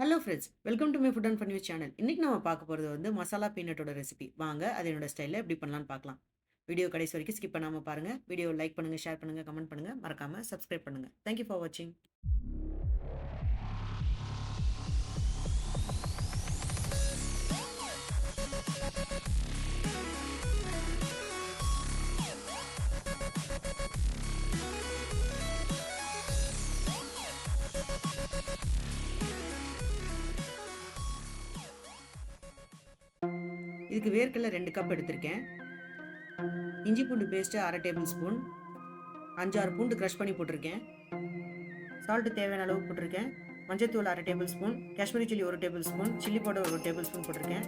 Hello friends welcome to my food and fun channel இன்றைக்கி நம்ம பார்க்க போகிறது வந்து மசாலா பீனட்டோட ரெசிபி வாங்க அது என்னோட ஸ்டைலில் எப்படி பண்ணலான்னு பார்க்கலாம். வீடியோ கடைசி வரைக்கும் ஸ்கிப் பண்ணாமல் பாருங்கள் வீடியோ லைக் பண்ணுங்கள் ஷேர் பண்ணுங்கள் கமெண்ட் பண்ணுங்கள் மறக்காமல் சப்ஸ்கிரைப் பண்ணுங்கள் தேங்க்யூ ஃபார் வாட்சிங் இதுக்கு வேர்க்கடலை ரெண்டு கப் எடுத்திருக்கேன். இஞ்சி பூண்டு பேஸ்ட்டு அரை டேபிள் ஸ்பூன் அஞ்சாறு பூண்டு க்ரஷ் பண்ணி போட்டிருக்கேன். சால்ட்டு தேவையான அளவு போட்டிருக்கேன். மஞ்சத்தூள் அரை டேபிள் ஸ்பூன் காஷ்மீரி சில்லி ஒரு டேபிள் ஸ்பூன் சில்லி பவுடர் ஒரு டேபிள் ஸ்பூன் போட்டிருக்கேன்.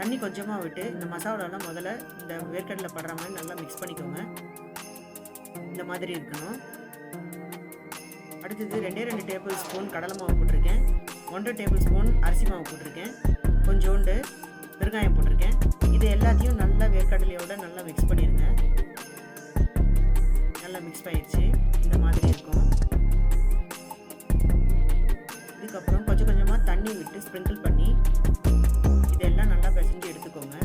தண்ணி கொஞ்சமாக விட்டு இந்த மசாலாலாம் முதல்ல இந்த வேர்க்கடலை படுற மாதிரி நல்லா மிக்ஸ் பண்ணிக்கோங்க. இந்த மாதிரி இருக்கணும். அடுத்தது ரெண்டே ரெண்டு டேபிள் ஸ்பூன் கடலை மாவு போட்டிருக்கேன். ஒன்றரை டேபிள் ஸ்பூன் அரிசி மாவு போட்டிருக்கேன். கொஞ்சோண்டு பெருங்காயம் போட்டிருக்கேன். தண்ணி ஸ்ப்ரிங்கிள் பண்ணி இதெல்லாம் நல்லா பிசைஞ்சு எடுத்துக்கோங்க.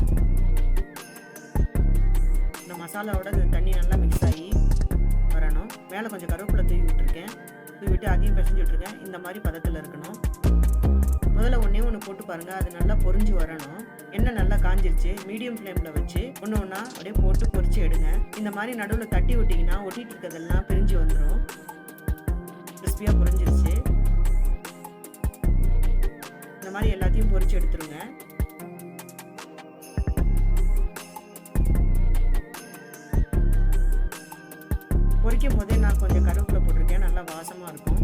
இந்த மசாலாவோட இந்த தண்ணி நல்லா மிக்ஸ் ஆகி வரணும். மேலே கொஞ்சம் கருவேப்பிலை தூவி விட்டுருக்கேன். தூவி விட்டு அதையும் பிசைஞ்சு விட்டுருக்கேன். இந்த மாதிரி பதத்தில் இருக்கணும். முதல்ல ஒன்றே ஒன்று போட்டு பாருங்கள் அது நல்லா பொரிஞ்சு வரணும். எண்ணெய் நல்லா காஞ்சிருச்சு. மீடியம் ஃப்ளேமில் வச்சு ஒன்று ஒன்றா அப்படியே போட்டு பொறிச்சு எடுங்க. இந்த மாதிரி நடுவில் தட்டி விட்டிங்கன்னா ஒட்டிகிட்டு இருக்கிறதெல்லாம் பிரிஞ்சு வந்துடும் கிறிஸ்பியாக பொறிஞ்சிருச்சு. மாதிரி எல்லாத்தையும் பொறிச்சு எடுத்துருங்க. பொரிக்கும் போதே நான் கொஞ்சம் கருவேப்பிலை போட்டிருக்கேன். நல்லா வாசமாக இருக்கும்.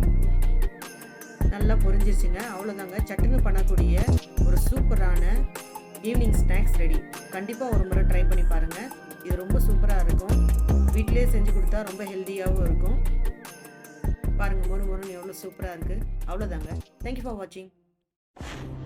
நல்லா பொரிஞ்சிருச்சுங்க. அவ்வளோதாங்க சட்டுன்னு பண்ணக்கூடிய ஒரு சூப்பரான ஈவினிங் ஸ்நாக்ஸ் ரெடி. கண்டிப்பாக ஒரு முறை ட்ரை பண்ணி பாருங்கள் இது ரொம்ப சூப்பராக இருக்கும். வீட்டிலே செஞ்சு கொடுத்தா ரொம்ப ஹெல்த்தியாகவும் இருக்கும். பாருங்கள் மொறு மொறுன்னு எவ்வளோ சூப்பராக இருக்குது அவ்வளோதாங்க தேங்க்யூ ஃபார் வாட்சிங் you